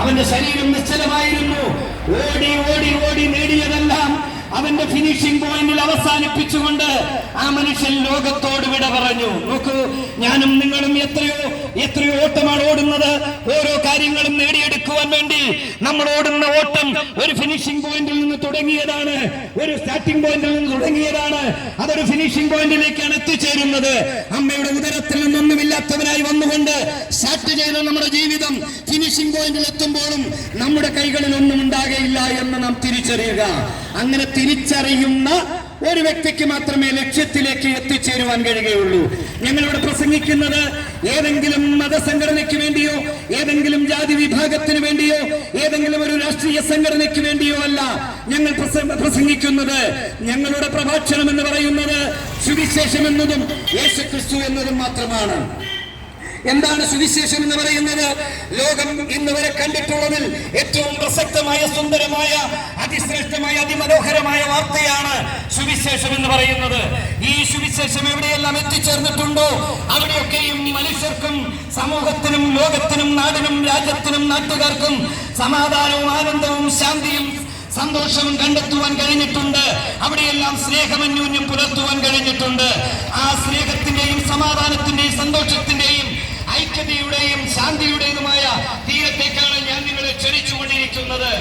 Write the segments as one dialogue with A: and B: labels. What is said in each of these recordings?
A: അവന്റെ ശരീരം നിശ്ചലമായിരുന്നു. ഓടി ഓടി ഓടി നേടിയതെല്ലാം അവന്റെ ഫിനിഷിംഗ് പോയിന്റിൽ അവസാനിപ്പിച്ചുകൊണ്ട് ആ മനുഷ്യൻ ലോകത്തോട് വിട പറഞ്ഞു. നോക്കൂ ഞാനും നിങ്ങളും എത്രയോ എത്രയോ ഓട്ടമാണ് ഓടുന്നത്. ഓരോ കാര്യങ്ങളും നേടിയെടുക്കുവാൻ വേണ്ടി നമ്മൾ ഓടുന്ന ഓട്ടം ഒരു ഫിനിഷിംഗ് പോയിന്റിൽ നിന്ന് തുടങ്ങിയതാണ്. ഒരു സ്റ്റാർട്ടിംഗ് പോയിന്റിൽ നിന്ന് തുടങ്ങിയതാണ്. അതൊരു ഫിനിഷിംഗ് പോയിന്റിലേക്കാണ് എത്തിച്ചേരുന്നത്. അമ്മയുടെ ഉദരത്തിൽ നിന്നൊന്നുമില്ലാത്തവനായി വന്നുകൊണ്ട് സ്റ്റാർട്ട് ചെയ്ത നമ്മുടെ ജീവിതം ഫിനിഷിംഗ് പോയിന്റിൽ എത്തുമ്പോഴും നമ്മുടെ കൈകളിൽ ഒന്നും ഉണ്ടാകയില്ല എന്ന് നാം തിരിച്ചറിയുക. അങ്ങനെ തിരിച്ചറിയുന്ന ഒരു വ്യക്തിക്ക് മാത്രമേ ലക്ഷ്യത്തിലേക്ക് എത്തിച്ചേരുവാൻ കഴിയുകയുള്ളൂ. ഞങ്ങളിവിടെ പ്രസംഗിക്കുന്നത് ഏതെങ്കിലും മതസംഘടനയ്ക്ക് വേണ്ടിയോ ഏതെങ്കിലും ജാതി വിഭാഗത്തിന് വേണ്ടിയോ ഏതെങ്കിലും ഒരു രാഷ്ട്രീയ സംഘടനയ്ക്ക് വേണ്ടിയോ അല്ല ഞങ്ങൾ പ്രസംഗിക്കുന്നത്. ഞങ്ങളുടെ പ്രഭാഷണം എന്ന് പറയുന്നത് സുവിശേഷം എന്നതും യേശുക്രിസ്തു എന്നതും മാത്രമാണ്. എന്താണ് സുവിശേഷം എന്ന് പറയുന്നത്? ലോകം ഇന്ന് വരെ കണ്ടിട്ടുള്ളതിൽ ഏറ്റവും പ്രസക്തമായ സുന്ദരമായ അതിശ്രേഷ്ഠമായ അതിമനോഹരമായ വാർത്തയാണ് സുവിശേഷം എന്ന് പറയുന്നത്. ഈ സുവിശേഷം എവിടെയെല്ലാം എത്തിച്ചേർന്നിട്ടുണ്ടോ? അവിടെയൊക്കെയും മനുഷ്യർക്കും സമൂഹത്തിനും ലോകത്തിനും നാടിനും രാജ്യത്തിനും നാട്ടുകാർക്കും സമാധാനവും ആനന്ദവും ശാന്തിയും സന്തോഷവും കണ്ടെത്തുവാൻ കഴിഞ്ഞിട്ടുണ്ട്. അവിടെയെല്ലാം സ്നേഹമന്യൂന്യം പുലർത്തുവാൻ കഴിഞ്ഞിട്ടുണ്ട്. ആ സ്നേഹത്തിന്റെയും സമാധാനത്തിന്റെയും സന്തോഷത്തിന്റെയും ഐക്യതയുടെയും ശാന്തിയുടേതുമായ തീരത്തേക്കാണ് ഞാൻ നിങ്ങളെ ക്ഷണിച്ചുകൊണ്ടിരിക്കുന്നത്.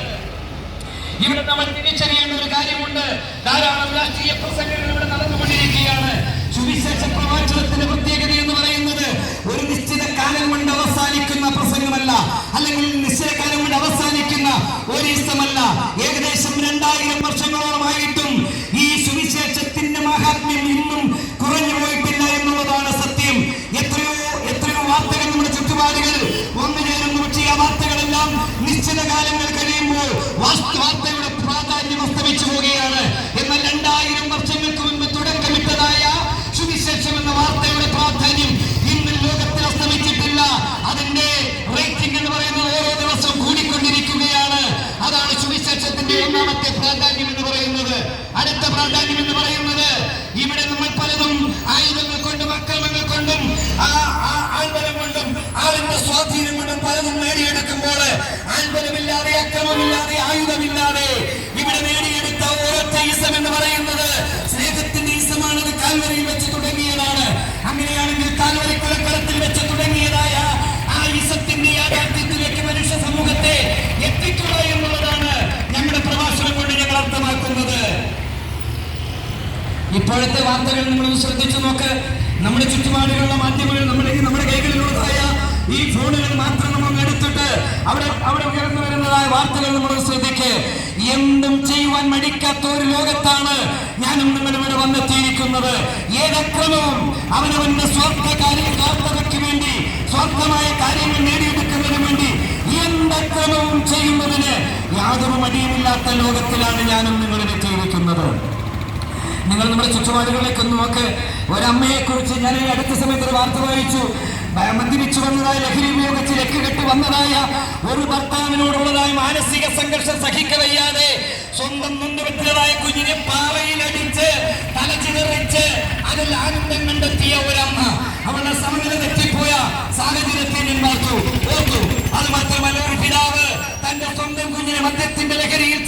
A: ഇവിടെ നമ്മൾ തിരിച്ചറിയേണ്ട ഒരു കാര്യമുണ്ട്. ധാരാളം രാഷ്ട്രീയ പ്രസംഗങ്ങൾ ഇവിടെ നടന്നുകൊണ്ടിരിക്കുകയാണ്. സുവിശേഷ പ്രവാചകത്തിന്റെ പ്രത്യേകത എന്ന് പറയുന്നത് ഒരു നിശ്ചിത കാലം കൊണ്ട് അവസാനിക്കുന്ന പ്രസംഗമല്ല അല്ലെങ്കിൽ നിശ്ചിത കാലം കൊണ്ട് അവസാനിക്കുന്ന ഒരു ഇഷ്ടമല്ല ഏകദേശം രണ്ടായിരം വർഷങ്ങളോളമായിട്ടും ആൾബലമില്ലാതെ അക്രമമില്ലാതെ ആയുധമില്ലാതെ ഇവിടെ നേടിയെടുത്ത ഒരൊറ്റ ഈസം എന്ന് പറയുന്നത് സ്നേഹത്തിന്റെ ഈസമാണ് അത് കാൽവരയിൽ വെച്ച് തുടങ്ങിയതാണ്. അങ്ങനെയാണെങ്കിൽ കാൽവരി കുലക്കളത്തിൽ വെച്ച് തുടങ്ങിയതായ ആ ഈസത്തിന്റെ യാഥാർത്ഥ്യത്തിലേക്ക് മനുഷ്യ സമൂഹത്തെ എത്തിക്കുക എന്നുള്ളതാണ് ഞങ്ങളുടെ പ്രഭാഷണം കൊണ്ട് ഞങ്ങൾ അർത്ഥമാക്കുന്നത്. ഇപ്പോഴത്തെ വാർത്തകൾ നമ്മൾ ശ്രദ്ധിച്ചു നോക്ക്. നമ്മുടെ ചുറ്റുപാടുകളുള്ള മാധ്യമങ്ങൾ നമ്മുടെ നമ്മുടെ കൈകളിലുള്ളതായ ഈ ഫോണുകൾ മാത്രം നമ്മൾ എടുത്തിട്ട് അവിടെ അവിടെ വാർത്തകൾ നമ്മൾ ശ്രദ്ധിക്ക്. എന്തും ചെയ്യുവാൻ മടിക്കാത്ത ഒരു ലോകത്താണ് ഞാൻ ഇവിടെ വന്നെത്തിയിരിക്കുന്നത്. ഏതക്രമവും അവനവന്റെ സ്വാർത്ഥ കാര്യം കാർത്തവയ്ക്ക് വേണ്ടി സ്വാർത്ഥമായ കാര്യങ്ങൾ നേടിയെടുക്കുന്നതിന് വേണ്ടി എന്തക്രമവും ചെയ്യുന്നതിന് യാതൊരു മടിയുമില്ലാത്ത ലോകത്തിലാണ് ഞാനും നിങ്ങളിനെ എത്തിയിരിക്കുന്നത് നിങ്ങൾ നമ്മുടെ ചുറ്റുപാടുകളിലേക്ക് നോക്ക്. ഒരമ്മയെ കുറിച്ച് ഞാൻ അടുത്ത സമയത്ത് ഒരു വാർത്ത വായിച്ചു. മദ്യപിച്ചു വന്നതായ ലഹരി ഉപയോഗിച്ച് ലക്കുകെട്ട് വന്നതായ ഒരു ഭർത്താവിനോടുള്ളതായ മാനസിക സംഘർഷം സഹിക്കവയ്യാതെ സ്വന്തം നൊന്നുപെട്ടതായ കുഞ്ഞിനെ പാവയിൽ അടിച്ച് തല ചിതറിച്ച് അതിൽ ആനന്ദം കണ്ടെത്തിയ ഒരമ്മ അവളുടെ സമനില തെറ്റിപ്പോയ സാഹചര്യത്തെ ഞാൻ ഓർത്തു അത് മാത്രമല്ല ഒരു പിതാവ് തന്റെ സ്വന്തം കുഞ്ഞിനെ മദ്യത്തിന്റെ ലഹരിയിൽ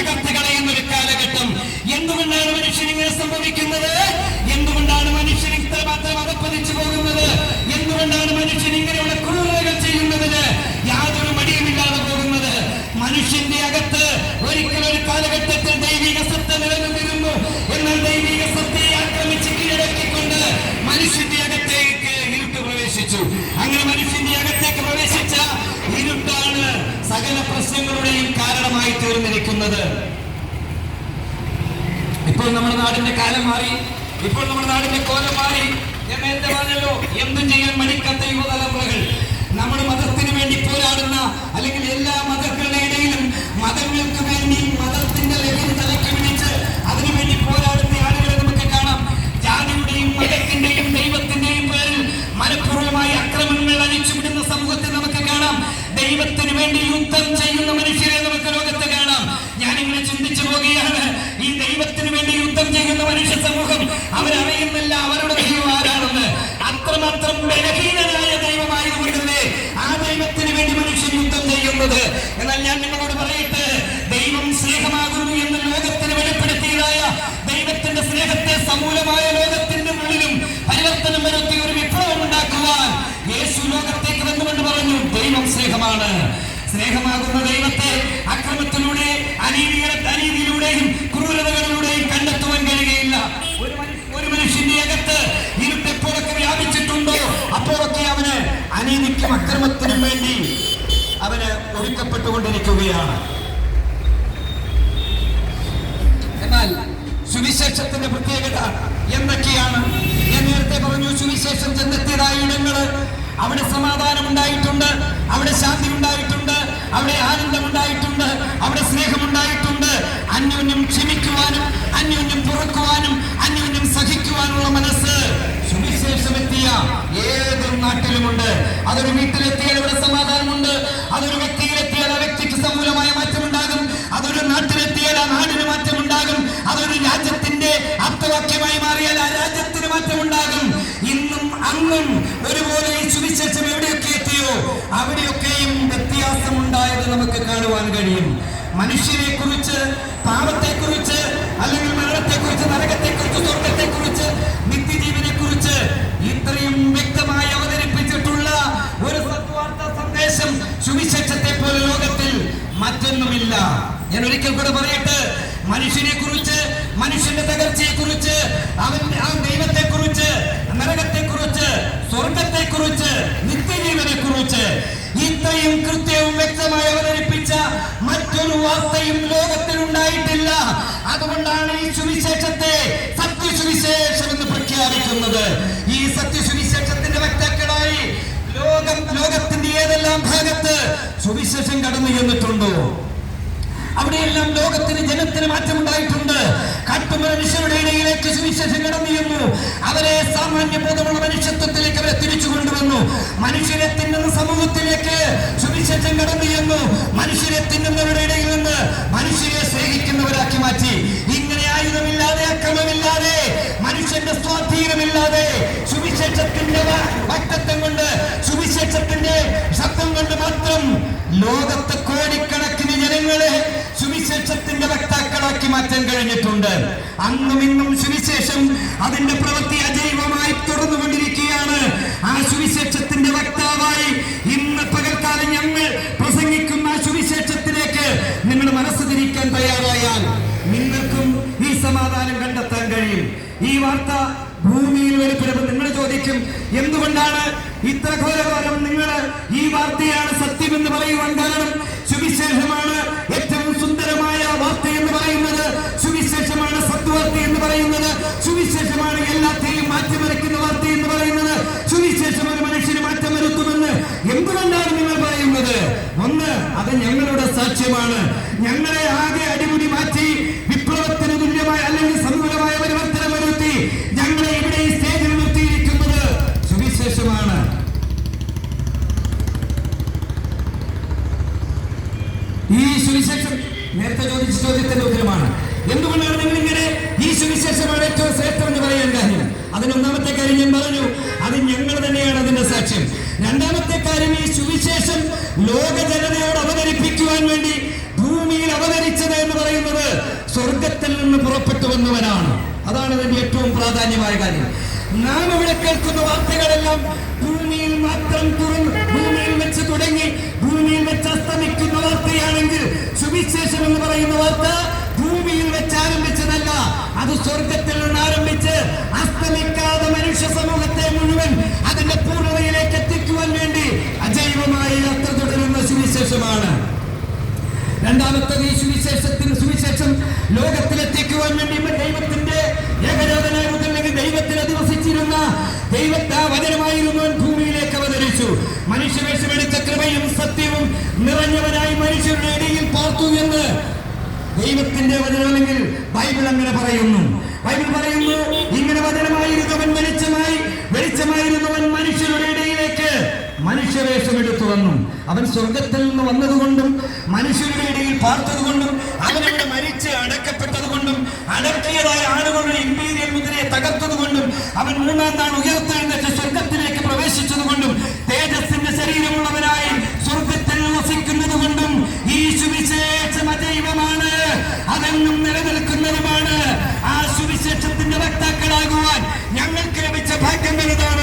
A: തകർത്ത് കളയുന്ന ഒരു കാലഘട്ടം. എന്തുകൊണ്ടാണ് മനുഷ്യൻ ഇങ്ങനെ സംഭവിക്കുന്നത്? എന്തുകൊണ്ടാണ് മനുഷ്യൻ ഇത്രമാത്രം അതപ്പതിച്ചു പോകുന്നത്? എന്തുകൊണ്ടാണ് മനുഷ്യൻ ഇങ്ങനെയുള്ള ഇപ്പോൾ നമ്മുടെ നാടിന്റെ കാലം മാറി. ഇപ്പോൾ നമ്മുടെ നാടിന്റെ കോലം മാറി. ഞാൻ നേരത്തെ പറഞ്ഞല്ലോ എന്തും ചെയ്യാൻ മടിക്കാത്ത യുവതലമുറകൾ. നമ്മുടെ മതത്തിന് വേണ്ടി പോരാടുന്ന അല്ലെങ്കിൽ എല്ലാ മതങ്ങളുടെ ഇടയിലും മതങ്ങൾക്ക് വേണ്ടി മതത്തിന്റെ ലഹരി തലയ്ക്ക് പിടിച്ച് അതിനുവേണ്ടി പോരാടുന്ന ആളുകളെ നമുക്ക് കാണാം. ജാതിയുടെയും മതത്തിന്റെയും ദൈവത്തിന്റെയും പേരിൽ മനഃപൂർവമായി അക്രമങ്ങൾ അഴിച്ചുവിടുന്ന സമൂഹത്തെ നമുക്ക് കാണാം. ദൈവത്തിന് വേണ്ടി യുദ്ധം ചെയ്യുന്ന ചെയ്യുന്നത് എന്നാൽ ഞാൻ നിങ്ങളോട് പറയട്ടെ ദൈവം സ്നേഹമാകുന്നു എന്ന് ലോകത്തിന് വെളിപ്പെടുത്തിയതായ ദൈവത്തിന്റെ സ്നേഹത്തെ സമൂലമായ ലോകത്തിന്റെ ഉള്ളിലും പരിവർത്തനം വരുത്തി ഒരു വിപ്ലവം ഉണ്ടാക്കുവാൻ യേശു ലോകത്തേക്ക് വന്നുകൊണ്ട് പറഞ്ഞു ദൈവം സ്നേഹമാണ്. സ്നേഹമാകുന്ന ദൈവത്തെ അക്രമത്തിലൂടെ അനീതികളെ അനീതിയിലൂടെയും ക്രൂരതകളിലൂടെയും കണ്ടെത്തുവാൻ കഴിയുകയില്ല. ഒരു മനുഷ്യന്റെ അകത്ത് ഇരുട്ടെപ്പോഴൊക്കെ വ്യാപിച്ചിട്ടുണ്ടോ അപ്പോഴൊക്കെ അവന് അനീതിക്കും അക്രമത്തിനും വേണ്ടി അവന് ഒരുക്കപ്പെട്ടുകൊണ്ടിരിക്കുകയാണ് എന്നാൽ സുവിശേഷത്തിന്റെ പ്രത്യേകത എന്തൊക്കെയാണ്? ഞാൻ നേരത്തെ പറഞ്ഞു സുവിശേഷം ചെന്നെത്തിയതായ ഇടങ്ങൾ. അവിടെ സമാധാനം ഉണ്ടായിട്ടുണ്ട് അവിടെ ശാന്തി ഉണ്ടായിട്ടുണ്ട് അവിടെ ആനന്ദം ഉണ്ടായിട്ടുണ്ട് അവിടെ സ്നേഹം ഉണ്ടായിട്ടുണ്ട് അന്യോന്യം ക്ഷമിക്കുവാനും അന്യോന്യം തുറക്കുവാനും അന്യോന്യം സഹിക്കുവാനുള്ള മനസ്സ് സുവിശേഷം എത്തിയ ഏത് നാട്ടിലുമുണ്ട്. അതൊരു വീട്ടിലെത്തിയാൽ ഇവിടെ ഇന്നും അന്നും ഒരുപോലെ സുവിശേഷം എവിടെയൊക്കെ എത്തിയോ അവിടെയൊക്കെയും വ്യത്യാസമുണ്ടായത് നമുക്ക് കാണുവാൻ കഴിയും. മനുഷ്യരെ കുറിച്ച് പാപത്തെ കുറിച്ച് അല്ലെങ്കിൽ മരണത്തെ കുറിച്ച് നരകത്തെ കുറിച്ച് സ്വർഗത്തെ കുറിച്ച് നിത്യജീവനെ കുറിച്ച് ഇത്രയും വ്യക്തമായി അവതരിപ്പിച്ചിട്ടുള്ള ഒരു സത്വാർത്ഥ സന്ദേശം സുവിശേഷത്തെ പോലെ ലോകത്തിൽ മറ്റൊന്നുമില്ല. ഞാൻ ഒരിക്കൽ കൂടെ പറയട്ടെ മനുഷ്യനെ കുറിച്ച് മനുഷ്യന്റെ തകർച്ചയെ കുറിച്ച് അവൻ ആ ദൈവത്തെ കുറിച്ച് സ്വർഗത്തെ കുറിച്ച് നിത്യജീവനെ കുറിച്ച് ഇത്രയും കൃത്യവും വ്യക്തമായി അവതരിപ്പിച്ച മറ്റൊരു വാർത്തയും ലോകത്തിൽ ഉണ്ടായിട്ടില്ല അതുകൊണ്ടാണ് ഈ സുവിശേഷത്തെ സത്യസുവിശേഷം എന്ന് പ്രഖ്യാപിക്കുന്നത്. ഈ സത്യസുവിശേഷത്തിന്റെ വക്താക്കളായി ലോകം ലോകത്തിന്റെ ഏതെല്ലാം ഭാഗത്ത് സുവിശേഷം കടന്നു ചെന്നിട്ടുണ്ടോ? അവിടെയെല്ലാം ലോകത്തിന് ജനത്തിന് മാറ്റമുണ്ടായിട്ടുണ്ട്. കാട്ടുമനുഷ്യരുടെ ഇടയിലേക്ക് സുവിശേഷം കടന്നു ചെന്നു. അവരെ സാമാന്യ ബോധമുള്ള മനുഷ്യത്വത്തിലേക്ക് അവരെ തിരിച്ചു കൊണ്ടുവന്നു. മനുഷ്യരെ തിന്നുന്ന സമൂഹത്തിലേക്ക് സുവിശേഷം കടന്നു ചെന്നു. മനുഷ്യരെ തിന്നുന്നവരുടെ ഇടയിൽ നിന്ന് മനുഷ്യരെ സ്നേഹിക്കുന്നവരാക്കി മാറ്റി. ഇങ്ങനെ ആയുധമില്ലാതെ അക്രമമില്ലാതെ മനുഷ്യന്റെ സ്വാധീനമില്ലാതെ സുവിശേഷത്തിന്റെ വക്തത്വം കൊണ്ട് സുവിശേഷത്തിന്റെ ശബ്ദം കൊണ്ട് മാത്രം ലോകത്തെ കോടിക്കണക്കിന് മാറ്റാൻ കഴിഞ്ഞിട്ടുണ്ട്. അന്നും ഇന്നും സുവിശേഷം അതിന്റെ പ്രവൃത്തി അജൈവമായി തുടർന്നുകൊണ്ടിരിക്കുകയാണ്. ആ സുവിശേഷത്തിന്റെ വക്താവായി ഇന്ന് പകൽക്കാലം ഞങ്ങൾ പ്രസംഗിക്കുന്ന ആ സുവിശേഷത്തിലേക്ക് നിങ്ങൾ മനസ്സ് തിരിക്കാൻ തയ്യാറായാൽ നിങ്ങൾക്കും ഈ സമാധാനം കണ്ടെത്താൻ കഴിയും. ഈ വാർത്ത ഭൂമിയിൽ വെളിപ്പെടുമ്പോൾ നിങ്ങൾ ചോദിക്കും എന്തുകൊണ്ടാണ് ഇത്ര ഘോരകാലം നിങ്ങൾ ഈ വാർത്തയാണ് സത്യമെന്ന് പറയുവാൻ കാരണം? സുവിശേഷമാണ് സാക്ഷ്യമാണ് ഞങ്ങളെ ആകെ അടിമുടി മാറ്റി വിപ്ലവത്തിന് തുല്യമായ അല്ലെങ്കിൽ സമൂലമായ പരിവർത്തനം വരുത്തി ഞങ്ങളെ ഇവിടെ ഈ സ്റ്റേജിൽ നിർത്തിയിരിക്കുന്നത് സുവിശേഷമാണ്. ഈ സുവിശേഷം നേരത്തെ ചോദിച്ച ചോദ്യത്തിന്റെ ഉത്തരമാണ്. എന്തുകൊണ്ടാണ് നിങ്ങൾ ഇങ്ങനെ ഈ സുവിശേഷമാണ് ഏറ്റവും ശ്രേഷ്ഠം എന്ന് പറയാൻ കാര്യം അതിനൊന്നാമത്തെ കാര്യം ഞാൻ പറഞ്ഞു. അത് ഞങ്ങൾ തന്നെയാണ് അതിന്റെ സാക്ഷ്യം. രണ്ടാമത്തെ കാര്യം ഈ സുവിശേഷം ലോക ജനതയോട് അവതരിപ്പിക്കുവാൻ വേണ്ടി ഭൂമിയിൽ അവതരിച്ചത് എന്ന് പറയുന്നത് സ്വർഗത്തിൽ നിന്ന് പുറപ്പെട്ടു വന്നവനാണ് അതാണ് ഇതിന്റെ ഏറ്റവും പ്രാധാന്യമായ കാര്യം. നാം ഇവിടെ കേൾക്കുന്ന വാർത്തകളെല്ലാം ഭൂമിയിൽ മാത്രം ഭൂമിയിൽ വെച്ച് തുടങ്ങി ഭൂമിയിൽ വെച്ച് അസ്തമിക്കുന്ന വാർത്തയാണെങ്കിൽ സുവിശേഷം എന്ന് പറയുന്ന വാർത്ത ഭൂമിയിൽ വെച്ച് ആരംഭിച്ചതല്ല. അത് സ്വർഗത്തിൽ നിന്ന് ആരംഭിച്ച് അസ്തമിക്കാതെ മനുഷ്യ സമൂഹത്തെ മുഴുവൻ അതിന്റെ പൂർണതയിലേക്ക് എത്തിക്കുവാൻ വേണ്ടി അജൈവമായ യാത്ര തുടരുന്ന സുവിശേഷമാണ് രണ്ടാമത്തെ ഈ സുവിശേഷത്തിന് സുവിശേഷം ലോകത്തിലെത്തിക്കുവാൻ വേണ്ടി ദൈവത്തിന്റെ മുതലെങ്കിൽ ദൈവത്തിൽ അധിവസിച്ചിരുന്ന ദൈവത്തെ വചനമായിരുന്നു ഭൂമിയിലേക്ക് അവതരിച്ചു. മനുഷ്യവേഷമെടുത്ത കൃപയും സത്യവും നിറഞ്ഞവനായി മനുഷ്യരുടെ ഇടയിൽ പാർത്തു എന്ന് ദൈവത്തിന്റെ വചനമെങ്കിൽ ബൈബിൾ അങ്ങനെ പറയുന്നു. ബൈബിൾ പറയുന്നു ഇങ്ങനെ വചനമായിരുന്നവൻ വെളിച്ചമായി വെളിച്ചമായിരുന്നവൻ മനുഷ്യരുടെ ഇടയിലേക്ക്. മനുഷ്യവേഷം എടുത്തു വന്നു അവൻ സ്വർഗത്തിൽ നിന്ന് വന്നതുകൊണ്ടും മനുഷ്യരുടെ ഇടയിൽ പാർത്തതുകൊണ്ടും അവനവിടെ മരിച്ച് അടക്കപ്പെട്ടതുകൊണ്ടും അടക്കിയതായ ആളുകളുടെ ഇമ്പീരിയൽ മുദ്രയെ തകർത്തതുകൊണ്ടും അവൻ മൂന്നാം നാൾ ഉയർത്തെഴുന്നേറ്റ് സ്വർഗത്തിലേക്ക് പ്രവേശിച്ചതുകൊണ്ടും തേജസ്സിന്റെ ശരീരമുള്ളവനായി സ്വർഗത്തിൽ വസിക്കുന്നത് കൊണ്ടും ഈ സുവിശേഷം അജൈവമാണ് അതെന്നും നിലനിൽക്കുന്നതുമാണ്. ആ സുവിശേഷത്തിന്റെ വക്താക്കളാകുവാൻ ഞങ്ങൾക്ക് ലഭിച്ച ഭാഗ്യം വലുതാണ്.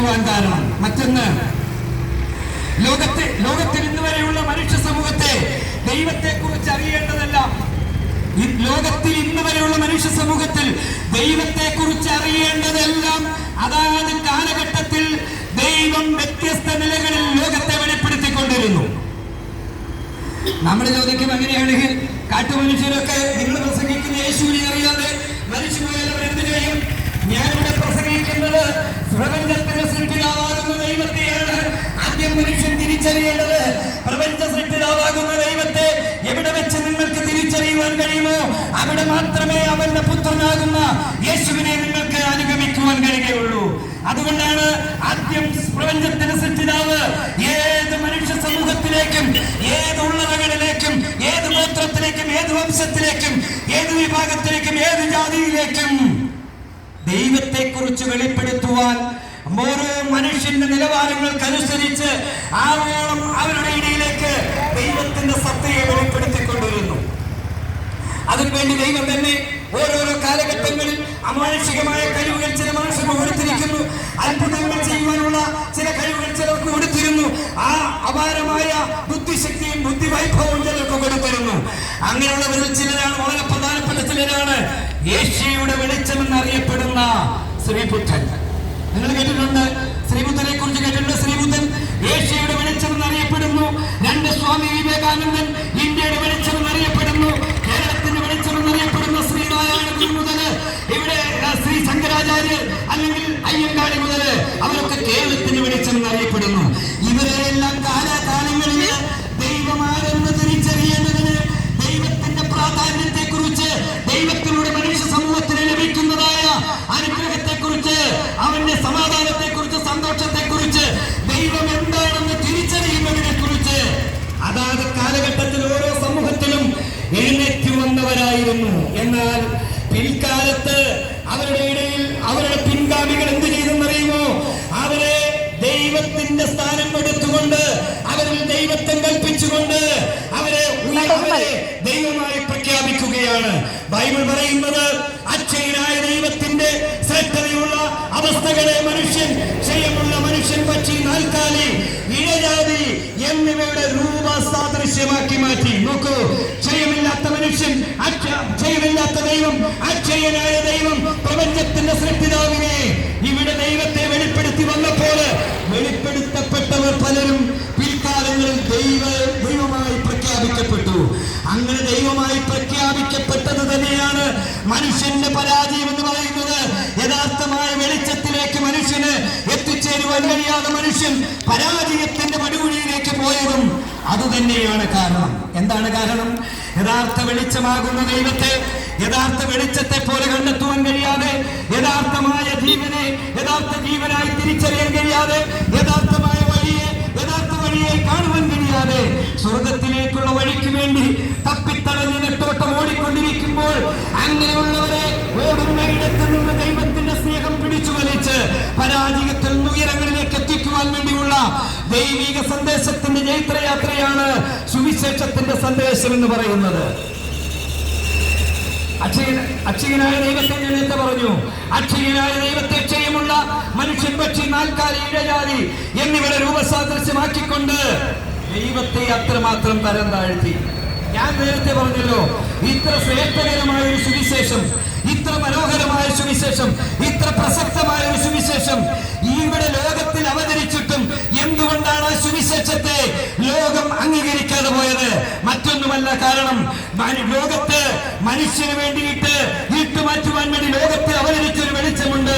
A: പ്രഖ്യാപിക്കുവാൻ കാരണം മറ്റൊന്ന് ലോകത്തെ ലോകത്തിൽ ഇന്ന് വരെയുള്ള മനുഷ്യ സമൂഹത്തെ ദൈവത്തെ കുറിച്ച് അറിയേണ്ടതല്ല ലോകത്തിൽ ഇന്ന് വരെയുള്ള മനുഷ്യ സമൂഹത്തിൽ ദൈവത്തെ കുറിച്ച് അറിയേണ്ടതെല്ലാം അതാത് കാലഘട്ടത്തിൽ ദൈവം വ്യത്യസ്ത നിലകളിൽ ലോകത്തെ വെളിപ്പെടുത്തിക്കൊണ്ടിരുന്നു. നമ്മൾ ചോദിക്കും അങ്ങനെയാണെങ്കിൽ കാട്ടുമനുഷ്യരൊക്കെ നിങ്ങൾ പ്രസംഗിക്കുന്ന യേശുവിനെ അറിയാതെ മനുഷ്യപോയവർ എന്ത് ചെയ്യും? ഞാനിവിടെ പ്രസംഗിക്കുന്നത് പ്രപഞ്ചത്തിന്റെ സൃഷ്ടിതാവാകുന്ന ദൈവത്തെയാണ്. ആദ്യം മനുഷ്യൻ തിരിച്ചറിയേണ്ടത് പ്രപഞ്ച സൃഷ്ടിതാവാകുന്ന ദൈവത്തെ എവിടെ വെച്ച് നിങ്ങൾക്ക് തിരിച്ചറിയുവാൻ കഴിയുമോ? അവിടെ മാത്രമേ അവന്റെ പുത്രനാകുന്ന യേശുവിനെ നിങ്ങൾക്ക് അനുഗമിക്കുവാൻ കഴിയുകയുള്ളൂ. അതുകൊണ്ടാണ് ആദ്യം പ്രപഞ്ചത്തിന്റെ സൃഷ്ടിതാവ് ഏത് മനുഷ്യ സമൂഹത്തിലേക്കും ഏത് ഉള്ളറകളിലേക്കും ഏത് ഗോത്രത്തിലേക്കും ഏത് വംശത്തിലേക്കും ഏത് വിഭാഗത്തിലേക്കും ഏത് ജാതിയിലേക്കും ദൈവത്തെ കുറിച്ച് വെളിപ്പെടുത്തുവാൻ ഓരോ മനുഷ്യന്റെ നിലവാരങ്ങൾക്കനുസരിച്ച് ആവോളം അവരുടെ ഇടയിലേക്ക് ദൈവത്തിന്റെ സത്തയെ വെളിപ്പെടുത്തിക്കൊണ്ടിരുന്നു. അതിനുവേണ്ടി ദൈവം തന്നെ ഓരോരോ കാലഘട്ടങ്ങളിൽ അമാനുഷികമായ കഴിവുകൾ ചില മനുഷ്യർക്ക് കൊടുത്തിരിക്കുന്നു. അത്ഭുതങ്ങൾ ചെയ്യുവാനുള്ള ചില കഴിവുകൾ ചിലർക്ക് കൊടുത്തിരുന്നു. ആ അപാരമായ ബുദ്ധിശക്തിയും ബുദ്ധിവൈഭവവും ചിലർക്ക് കൊടുത്തിരുന്നു. അങ്ങനെയുള്ളവരിൽ ചിലരാണ് വളരെ യേശയുടെ വെളിച്ചമെന്ന് അറിയപ്പെടുന്ന ശ്രീബുദ്ധൻ. നിങ്ങൾ കേട്ടിട്ടുണ്ട്? ശ്രീബുദ്ധനെ കുറിച്ച് കേട്ടിട്ടുണ്ട് ശ്രീബുദ്ധൻ? ഏഷ്യയുടെ വെളിച്ചം എന്നറിയപ്പെടുന്നു രണ്ട് സ്വാമി വിവേകാനന്ദൻ ഇന്ത്യയുടെ വെളിച്ചം എന്നറിയപ്പെടുന്നു കേരളത്തിന്റെ വെളിച്ചം എന്നറിയപ്പെടുന്ന ശ്രീനാരായണ മുതൽ ഇവിടെ ശ്രീ ശങ്കരാചാര്യർ അല്ലെങ്കിൽ അയ്യങ്കാളി മുതൽ അവരൊക്കെ കേരളത്തിന്റെ വെളിച്ചം എന്നറിയപ്പെടുന്നു ഇവരെല്ലാം കാലാകാലങ്ങളിൽ ദൈവമാരെന്ന് തിരിച്ചറിയേണ്ടതിന് ദൈവത്തിന്റെ പ്രാധാന്യത്തെ കുറിച്ച് ദൈവത്തിലൂടെ മനുഷ്യ സമൂഹത്തിന് ലഭിക്കുന്നതായ അനുഗ്രഹത്തെ കുറിച്ച് അവന്റെ സമാധാനത്തെ കുറിച്ച് സന്തോഷത്തെ കുറിച്ച് ദൈവം എന്താണെന്ന് തിരിച്ചറിയുന്നതിനെ കുറിച്ച് അതാത് കാലഘട്ടത്തിൽ ഓരോ സമൂഹത്തിലും എഴുന്നേറ്റ് വന്നവരായിരുന്നു. എന്നാൽ പിൽക്കാലത്ത് അവരുടെ ഇടയിൽ അവരുടെ പിൻഗാമികൾ എന്ത് ചെയ്തെന്നറിയുമോ? അവരെ ദൈവത്തിന്റെ സ്ഥാനം കൊടുത്തുകൊണ്ട് അവരിൽ ദൈവത്തെ കൽപ്പിച്ചുകൊണ്ട് അവരെ ദൈവമായി പ്രഖ്യാപിക്കുകയാണ് ബൈബിൾ പറയുന്നത് അച്ഛനായ ദൈവത്തിന്റെ ശ്രദ്ധയുള്ള അവസ്ഥകളെ മനുഷ്യൻ ക്ഷയമുള്ള മനുഷ്യൻ പക്ഷി നാൽക്കാലി ഇഴജാതി എന്നിവയുടെ രൂപ സാദൃശ്യമാക്കി മാറ്റി. നോക്കൂ ക്ഷയമില്ലാത്ത മനുഷ്യൻ ക്ഷയമില്ലാത്ത ദൈവം അക്ഷയനായ ദൈവം പ്രപഞ്ചത്തിന്റെ സൃഷ്ടിതാവിനെ ഇവിടെ ദൈവത്തെ വെളിപ്പെടുത്തി വന്നപ്പോൾ വെളിപ്പെടുത്തപ്പെട്ടവർ പലരും പിൽക്കാലങ്ങളിൽ ദൈവ പ്രഖ്യാപിക്കപ്പെട്ടു അങ്ങനെ ദൈവമായി പ്രഖ്യാപിക്കപ്പെട്ടത് തന്നെയാണ് മനുഷ്യന്റെ പരാജയം എന്ന് പറയുന്നത്. യഥാർത്ഥമായ വെളിച്ചത്തിലേക്ക് മനുഷ്യന് എത്തിച്ചേരുവാൻ കഴിയാതെ മനുഷ്യൻ പരാജയത്തിന്റെ പടുകുഴിയിലേക്ക് പോയതും അതുതന്നെയാണ് കാരണം. എന്താണ് കാരണം? യഥാർത്ഥ വെളിച്ചമാകുന്ന ദൈവത്തെ യഥാർത്ഥ വെളിച്ചത്തെ പോലെ കണ്ടെത്തുവാൻ കഴിയാതെ യഥാർത്ഥമായ ജീവനെ യഥാർത്ഥ ജീവനായി തിരിച്ചറിയാൻ കഴിയാതെ യഥാർത്ഥമായ വഴിയെ യഥാർത്ഥ വഴിയെ കാണുവാൻ കഴിയാതെ സ്വർഗത്തിലേക്കുള്ള വഴിക്ക് വേണ്ടി തപ്പിത്തടഞ്ഞ് നെട്ടോട്ടം ഓടിക്കൊണ്ടിരിക്കുമ്പോൾ അങ്ങനെയുള്ളവരെ ഓടുന്നയിടത്ത് നിന്ന് ദൈവത്തിന്റെ സ്നേഹം പിടിച്ചു വലിച്ച് പരാജയത്തിൽ ഉയരങ്ങളിലേക്ക് എത്തിക്കുവാൻ വേണ്ടിയുള്ള ദൈവിക സന്ദേശത്തിന്റെ ജൈത്രയാത്രയാണ് സുവിശേഷത്തിന്റെ സന്ദേശം എന്ന് പറയുന്നത്. അക്ഷയന അക്ഷയനായ ദൈവത്തെ ഞാൻ പറഞ്ഞു. അക്ഷയനായ ദൈവത്തെ ക്ഷയമുള്ള മനുഷ്യൻ പക്ഷി നാൽക്കാലി ഇഴജാതി എന്നിവരെ രൂപസാദൃശ്യമാക്കിക്കൊണ്ട് ദൈവത്തെ അത്രമാത്രം തരം താഴ്ത്തി. ഞാൻ നേരത്തെ പറഞ്ഞല്ലോ ഇത്ര ശ്രേഷ്ഠകരമായ ഒരു സുവിശേഷം ഇത്ര മനോഹരമായ സുവിശേഷം ഇത്ര പ്രസക്തമായ ഒരു സുവിശേഷം ഇവിടെ ലോകത്തിൽ അവതരിച്ചിട്ടും എന്തുകൊണ്ടാണ് ആ സുവിശേഷത്തെ ലോകം അംഗീകരിക്കാതെ പോയത്? മറ്റൊന്നുമല്ല കാരണം ലോകത്ത് മനുഷ്യന് വേണ്ടിയിട്ട് ഇട്ടുമാറ്റുവാൻ വേണ്ടി ലോകത്തിൽ അവതരിച്ചൊരു വെളിച്ചമുണ്ട്.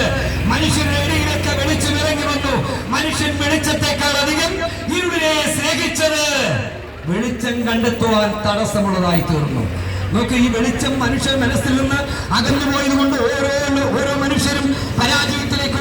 A: മനുഷ്യരുടെ ഇടയിലൊക്കെ വെളിച്ചം ഇറങ്ങി വന്നു. മനുഷ്യൻ വെളിച്ചത്തെക്കാൾ അധികം ഇരുളിനെ സ്നേഹിച്ചത് വെളിച്ചം കണ്ടെത്തുവാൻ തടസ്സമുള്ളതായി തീർന്നു. നോക്ക് ഈ വെളിച്ചം മനുഷ്യ മനസ്സിൽ നിന്ന് അകന്നു പോയത് കൊണ്ട് ഓരോ ഓരോ മനുഷ്യരും പരാജയത്തിലേക്ക്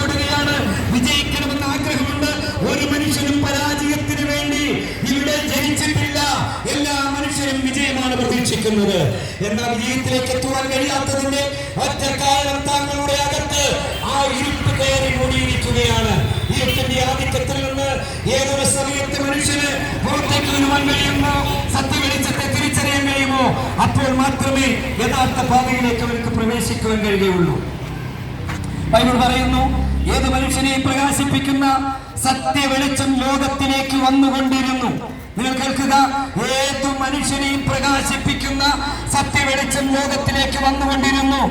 A: ആഗ്രഹിക്കുന്നത്. എന്നാൽ വിജയത്തിലേക്ക് എത്തുവാൻ കഴിയാത്തതിന്റെ ഒറ്റ കാരണം താങ്കളുടെ അകത്ത് ആ ഇരുട്ട് കയറി മൂടിയിരിക്കുകയാണ്. ഇരുട്ടിന്റെ ആധിക്യത്തിൽ നിന്ന് ഏതൊരു സമയത്ത് മനുഷ്യന് പുറത്തേക്ക് വരുവാൻ കഴിയുമോ സത്യവെളിച്ചത്തെ തിരിച്ചറിയാൻ കഴിയുമോ? അപ്പോൾ മാത്രമേ യഥാർത്ഥ പാതയിലേക്ക് അവർക്ക് പ്രവേശിക്കുവാൻ കഴിയുകയുള്ളൂ. ബൈബിൾ പറയുന്നു ഏത് മനുഷ്യനെയും പ്രകാശിപ്പിക്കുന്ന സത്യ വെളിച്ചം ലോകത്തിലേക്ക് വന്നുകൊണ്ടിരുന്നു. നിങ്ങൾ കേൾക്കുക. ഏത് മനുഷ്യനെയും പ്രകാശിപ്പിക്കുന്ന സത്യവെളിച്ചം ലോകത്തിലേക്ക് വന്നുകൊണ്ടിരുന്നു.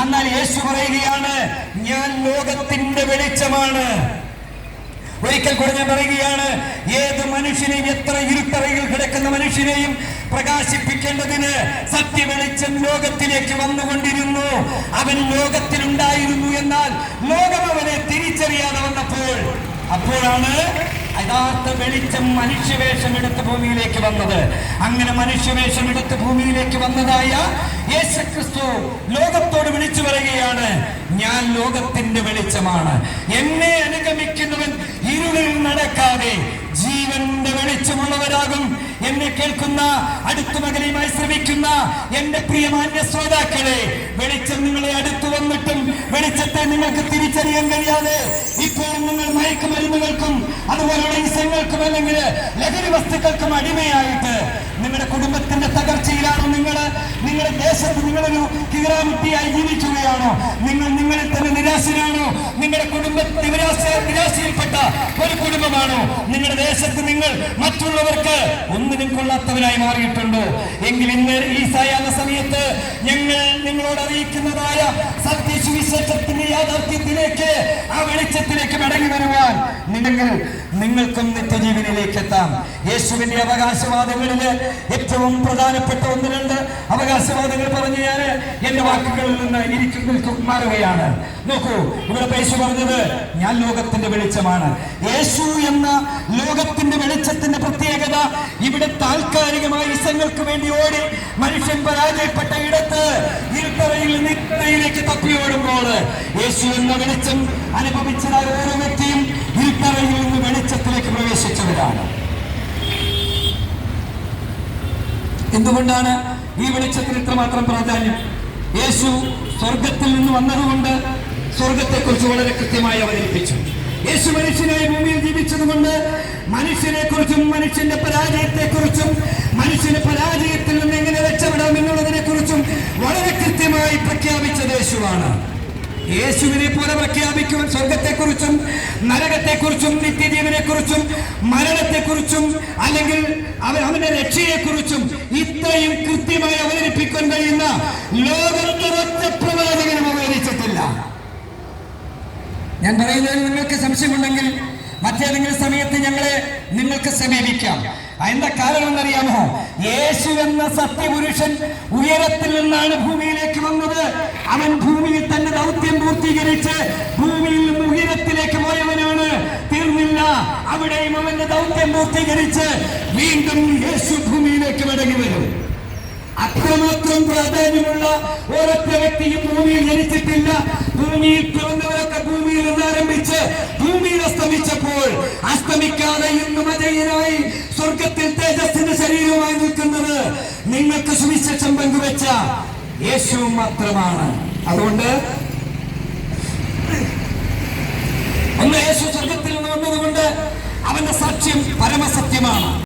A: എന്നാൽ യേശു പറയുകയാണ് ഞാൻ ലോകത്തിന്റെ വെളിച്ചമാണ്. ഒരിക്കൽ കൂടെ ഞാൻ പറയുകയാണ് ഏത് മനുഷ്യനെയും എത്ര ഇരുട്ടറയിൽ കിടക്കുന്ന മനുഷ്യനെയും പ്രകാശിപ്പിക്കേണ്ടതിന് സത്യവെളിച്ചം ലോകത്തിലേക്ക് വന്നുകൊണ്ടിരുന്നു. അവൻ ലോകത്തിലുണ്ടായിരുന്നു എന്നാൽ ലോകം അവനെ തിരിച്ചറിയാതെ വന്നപ്പോൾ അപ്പോഴാണ് യഥാർത്ഥ വെളിച്ചം മനുഷ്യവേഷമെടുത്ത് ഭൂമിയിലേക്ക് വന്നത്. അങ്ങനെ മനുഷ്യവേഷമെടുത്ത് ഭൂമിയിലേക്ക് വന്നതായ യേശുക്രിസ്തു ലോകത്തോട് വിളിച്ചു പറയുകയാണ് ഞാൻ ലോകത്തിന്റെ വെളിച്ചമാണ്. എന്നെ അനുഗമിക്കുന്നവൻ ഇരുളിൽ നടക്കാതെ ജീവന്റെ വെളിച്ചമുള്ളവരാകും എന്നെ കേൾക്കുന്ന അടുത്തു മകനെയുമായി ശ്രമിക്കുന്ന എന്റെ പ്രിയമാന്യ ശ്രോതാക്കളെ വെളിച്ചം നിങ്ങളെ അടുത്തു വന്നിട്ടും വെളിച്ചത്തെ നിങ്ങൾക്ക് തിരിച്ചറിയാൻ കഴിയാതെ ഇപ്പോൾ നിങ്ങൾ മയക്കുമരുന്നുകൾക്കും അതുപോലെയുള്ള ഇസങ്ങൾക്കും അല്ലെങ്കിൽ ലഹരി വസ്തുക്കൾക്കും അടിമയായിട്ട് നിങ്ങളുടെ കുടുംബത്തിന്റെ തകർച്ചയിലാണോ നിങ്ങൾ നിങ്ങളുടെ ദേശത്ത് നിങ്ങളൊരു കീറാമുട്ടിയായി ജീവിക്കുകയാണോ? നിങ്ങൾ നിങ്ങളിൽ തന്നെ നിരാശരാണോ നിങ്ങളുടെ നിരാശ നിരാശയിൽപ്പെട്ട ഒരു കുടുംബമാണോ? നിങ്ങളുടെ ദേശത്ത് നിങ്ങൾ മറ്റുള്ളവർക്ക് ഒന്നിനും കൊള്ളാത്തവരായി മാറിയിട്ടുണ്ടോ? എങ്കിൽ ഇന്ന് ഈ സായാഹ്ന സമയത്ത് ഞങ്ങൾ നിങ്ങളോട് അറിയിക്കുന്നതായ സത്യസുവിശേഷത്തിന്റെ യാഥാർത്ഥ്യത്തിലേക്ക് ആ വെളിച്ചത്തിലേക്ക് മടങ്ങി വരുവാൻ നിങ്ങൾ നിങ്ങൾക്കും നിത്യജീവനിലേക്ക് എത്താം. യേശുവിന്റെ അവകാശവാദങ്ങളിൽ ഏറ്റവും പ്രധാനപ്പെട്ട ഒന്ന് രണ്ട് അവകാശവാദങ്ങൾ പറഞ്ഞു ഞാൻ എന്റെ വാക്കുകളിൽ നിന്ന് ഇരിക്കും നിൽക്കും മാറുകയാണ്. നോക്കൂ ഇവിടെ യേശു പറഞ്ഞത് ഞാൻ ലോകത്തിന്റെ വെളിച്ചമാണ്. യേശു എന്ന ലോകത്തിന്റെ വെളിച്ചത്തിന്റെ പ്രത്യേകത ഇവിടെ താൽക്കാലികമായ ഇസങ്ങൾക്ക് വേണ്ടി ഓടി മനുഷ്യൻ പരാജയപ്പെട്ട ഇടത്ത് ഇരുട്ടറയിൽ തപ്പി തപ്പിയോടുമ്പോൾ യേശു എന്ന വെളിച്ചം അനുഭവിച്ചതായ ഓരോ വ്യക്തിയും ഇരുട്ടറയിൽ നിന്ന് വെളിച്ചത്തിലേക്ക് പ്രവേശിച്ചവരാണ്. എന്തുകൊണ്ടാണ് ഈ വെളിച്ചത്തിന് ഇത്രമാത്രം പ്രാധാന്യം? യേശു സ്വർഗത്തിൽ നിന്ന് വന്നതുകൊണ്ട് സ്വർഗത്തെക്കുറിച്ച് വളരെ കൃത്യമായി അവതരിപ്പിച്ചു. യേശു മനുഷ്യനായി ഭൂമിയിൽ ജീവിച്ചതുകൊണ്ട് മനുഷ്യനെ കുറിച്ചും മനുഷ്യന്റെ പരാജയത്തെ കുറിച്ചും മനുഷ്യന് പരാജയത്തിൽ നിന്ന് എങ്ങനെ രക്ഷപ്പെടാം എന്നുള്ളതിനെ കുറിച്ചും വളരെ കൃത്യമായി പ്രഖ്യാപിച്ചത് യേശുവാണ്. യേശുവിനെ പോലെ പ്രഖ്യാപിക്കുവാൻ സ്വർഗത്തെക്കുറിച്ചും നരകത്തെക്കുറിച്ചും നിത്യജീവനെക്കുറിച്ചും മരണത്തെക്കുറിച്ചും അല്ലെങ്കിൽ അവൻ അവന്റെ രക്ഷയെക്കുറിച്ചും ഇത്രയും കൃത്യമായി അവതരിപ്പിക്കാൻ കഴിയുന്ന ലോകത്തൊരൊറ്റ പ്രവാചകനും അവതരിച്ചിട്ടില്ല ഞാൻ പറയുന്നതിൽ നിങ്ങൾക്ക് സംശയമുണ്ടെങ്കിൽ മറ്റേതെങ്കിലും സമയത്ത് ഞങ്ങളെ നിങ്ങൾക്ക് സമീപിക്കാം. എന്താ കാരണം എന്നറിയാമോ? യേശു എന്ന സത്യപുരുഷൻ ഉയരത്തിൽ നിന്നാണ് ഭൂമിയിലേക്ക് വന്നത്. അവൻ ഭൂമിയിൽ തന്റെ ദൗത്യം പൂർത്തീകരിച്ച് ഭൂമിയിൽ നിന്ന് ഉയരത്തിലേക്ക് പോയവനാണ്. തീർന്നില്ല. അവിടെയും അവന്റെ ദൗത്യം പൂർത്തീകരിച്ച് വീണ്ടും യേശു ഭൂമിയിലേക്ക് മടങ്ങി വരും. അത്രമാത്രം പ്രാധാന്യമുള്ള ഒരൊറ്റ വ്യക്തിയും ഭൂമിയിൽ ജനിച്ചിട്ടില്ല. ഭൂമിയിൽ പിറന്നവരൊക്കെ ഭൂമിയിൽ നിന്ന് ആരംഭിച്ച് ഭൂമിയിൽ അസ്തമിച്ചപ്പോൾ അസ്തമിക്കാതെ ഇന്നും അജയനായി സ്വർഗത്തിൽ തേജസ്സിന്റെ ശരീരവുമായി നിൽക്കുന്നത് നിങ്ങൾക്ക് സുവിശേഷം പങ്കുവെച്ച യേശു മാത്രമാണ്. അതുകൊണ്ട് ഒന്ന് യേശു സ്വർഗത്തിൽ നിന്ന് വന്നതുകൊണ്ട് അവന്റെ സാക്ഷ്യം പരമ